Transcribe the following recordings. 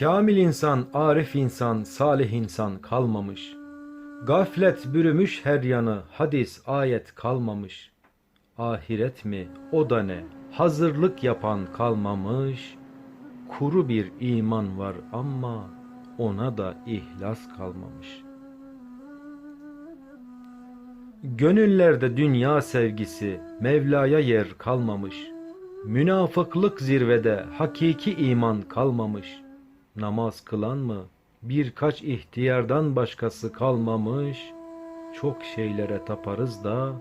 Kamil insan, arif insan, salih insan kalmamış. Gaflet bürümüş her yanı, hadis, ayet kalmamış. Ahiret mi, o da ne, hazırlık yapan kalmamış. Kuru bir iman var ama ona da ihlas kalmamış. Gönüllerde dünya sevgisi, Mevla'ya yer kalmamış. Münafıklık zirvede, hakiki iman kalmamış. Namaz kılan mı, birkaç ihtiyardan başkası kalmamış. Çok şeylere taparız da,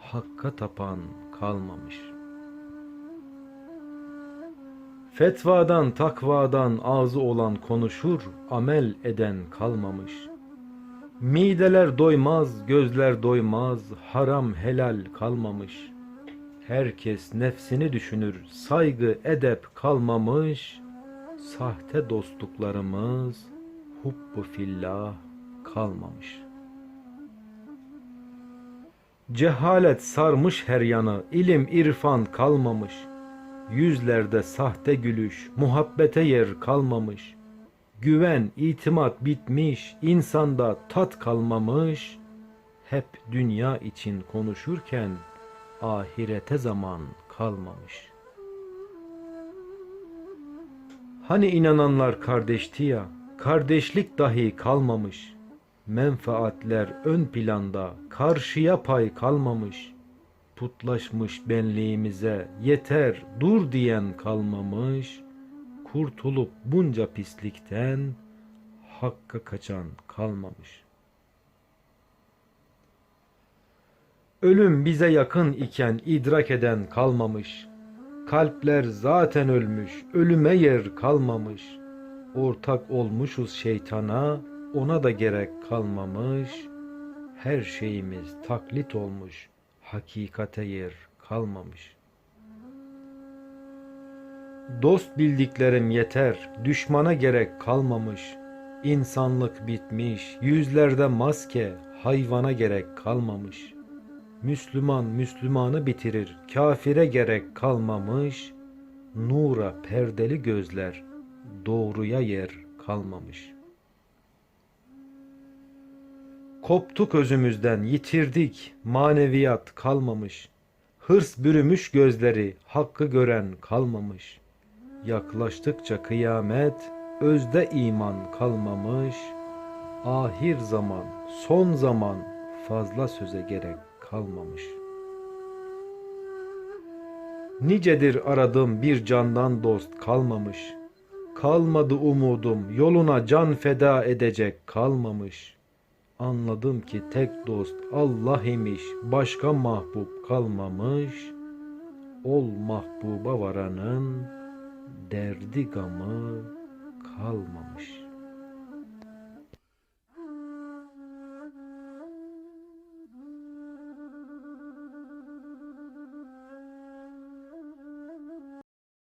Hakka tapan kalmamış. Fetvadan, takvadan ağzı olan konuşur, amel eden kalmamış. Mideler doymaz, gözler doymaz, haram helal kalmamış. Herkes nefsini düşünür, saygı edep kalmamış. Sahte dostluklarımız, hubbu fillah kalmamış. Cehalet sarmış her yanı, ilim irfan kalmamış. Yüzlerde sahte gülüş, muhabbete yer kalmamış. Güven, itimat bitmiş, insanda tat kalmamış. Hep dünya için konuşurken ahirete zaman kalmamış. Hani inananlar kardeşti ya, kardeşlik dahi kalmamış. Menfaatler ön planda, karşıya pay kalmamış. Putlaşmış benliğimize yeter dur diyen kalmamış. Kurtulup bunca pislikten hakka kaçan kalmamış. Ölüm bize yakın iken idrak eden kalmamış. Kalpler zaten ölmüş, ölüme yer kalmamış. Ortak olmuşuz şeytana, ona da gerek kalmamış. Her şeyimiz taklit olmuş, hakikate yer kalmamış. Dost bildiklerim yeter, düşmana gerek kalmamış. İnsanlık bitmiş, yüzlerde maske, hayvana gerek kalmamış. Müslüman Müslümanı bitirir, kafire gerek kalmamış. Nura perdeli gözler, doğruya yer kalmamış. Koptuk özümüzden, yitirdik, maneviyat kalmamış. Hırs bürümüş gözleri, hakkı gören kalmamış. Yaklaştıkça kıyamet, özde iman kalmamış. Ahir zaman, son zaman fazla söze gerek kalmamış. Nicedir aradım bir candan dost kalmamış. Kalmadı umudum, yoluna can feda edecek kalmamış. Anladım ki tek dost Allah imiş, başka mahbub kalmamış. Ol mahbuba varanın derdi gamı kalmamış.